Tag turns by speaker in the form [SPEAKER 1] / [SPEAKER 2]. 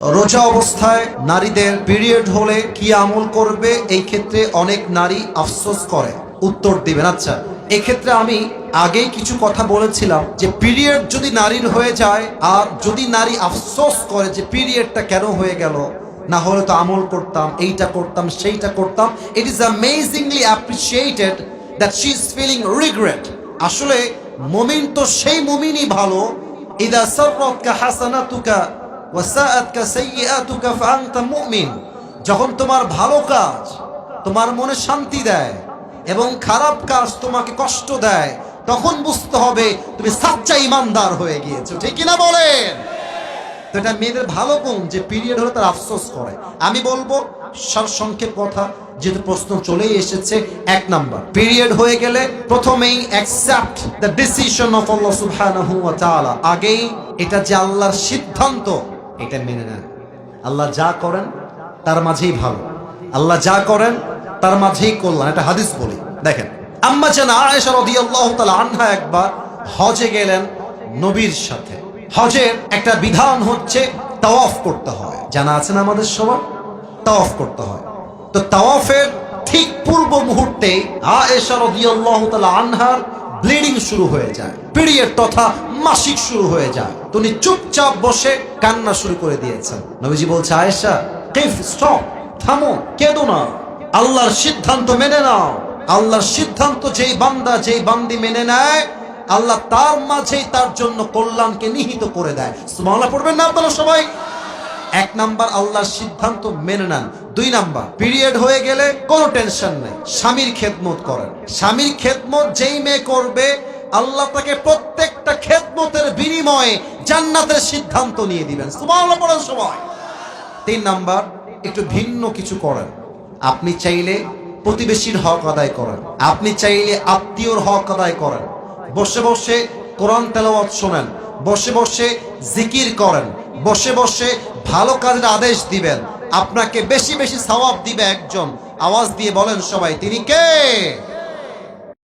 [SPEAKER 1] রোজা অবস্থায় নারীদের পিরিয়ড হলে কি আমল করবে? এই ক্ষেত্রে অনেক নারী আফসোস করে। উত্তর দিবেন আচ্ছা। এক্ষেত্রে আমি আগেই কিছু কথা বলেছিলাম যে পিরিয়ড যদি নারীর হয়ে যায় আর যদি নারী আফসোস করে যে পিরিয়ডটা কেন হয়ে গেল, না হলে তো আমল করতাম, এইটা করতাম, সেইটা করতাম it is amazingly appreciated that she is feeling regret আসলে মুমিন তো সেই মুমিনই ভালো। ইদা সাইয়্যাতুকা ফাআনতা মুমিন যখন তোমার ভালো কাজ তোমার মনে শান্তি দেয় এবং খারাপ কাজ তোমাকে কষ্ট দেয়, তখন বুঝতে হবে তুমি সাচ্চা ইমানদার হয়ে গিয়েছো। ঠিক কিনা বলেন? তো এটা মেয়েদের ভালো গুণ যে পিরিয়ড হলে তার আফসোস করে। আমি বলব, সারসংক্ষেপ কথা, যেহেতু প্রশ্ন চলেই এসেছে, এক নাম্বার। পিরিয়ড হয়ে গেলে প্রথমেই অ্যাকসেপ্ট দ্য ডিসিশন অফ আল্লাহ সুবহানাহু ওয়া তাআলা। আগেই এটা যে আল্লাহর সিদ্ধান্ত এটা মেনে নেন। আল্লাহ যা করেন, তার মাঝেই ভালো। আল্লাহ যা করেন, তার মাঝেই কল্যাণ। এটা হাদিস বলি, দেখেন। আম্মা জান আয়েশা তাআলা আনহা একবার হজে গেলেন নবীর সাথে। হজের একটা বিধান হচ্ছে তাওয়াফ করতে হয়। জানা আছে না আমাদের সবার? তাওয়াফ করতে হয়। তো তাওয়াফের ঠিক পূর্ব মুহূর্তে আয়েশা রাদিয়াল্লাহু তাআলা আনহার ব্লিডিং শুরু হয়ে যায়। পিরিয়ড তথা মাসিক শুরু হয়ে যায়। তো উনি চুপচাপ বসে কান্না শুরু করে দিয়েছেন। নবীজি বলছে, আয়েশা, কেফ, স্টপ, থামো, কেঁদো না। আল্লাহর সিদ্ধান্ত মেনে নাও। আল্লাহর সিদ্ধান্ত যেই বান্দা যেই বান্দি মেনে নেয়, আল্লাহ তার মাঝেই তার জন্য কল্যাণকে নিহিত করে দেয়। সুবহানাল্লাহ পড়বেন না আপনারা সবাই? এক নাম্বার আল্লাহর সিদ্ধান্ত মেনে নেন। দুই নাম্বার পিরিয়ড হয়ে গেলে কোনো টেনশন নেই। স্বামীর খেদমত করেন। স্বামীর খেদমত যেই মেয়ে করবে, আল্লাহ তাকে প্রত্যেকটা খেদমতের বিনিময়ে জান্নাতের সিদ্ধান্ত নিয়ে দিবেন। সময় তিন নাম্বার, একটু ভিন্ন কিছু করেন। আপনি চাইলে প্রতিবেশীর হক আদায় করেন। আপনি চাইলে আত্মীয়র হক আদায় করেন। বসে বসে কোরআন তেলাওয়াত শোনেন। বসে বসে জিকির করেন। বসে বসে ভালো কাজের আদেশ দিবেন। আপনাকে বেশি বেশি সওয়াব দিবে একজন। আওয়াজ দিয়ে বলেন সবাই, তিনি কে?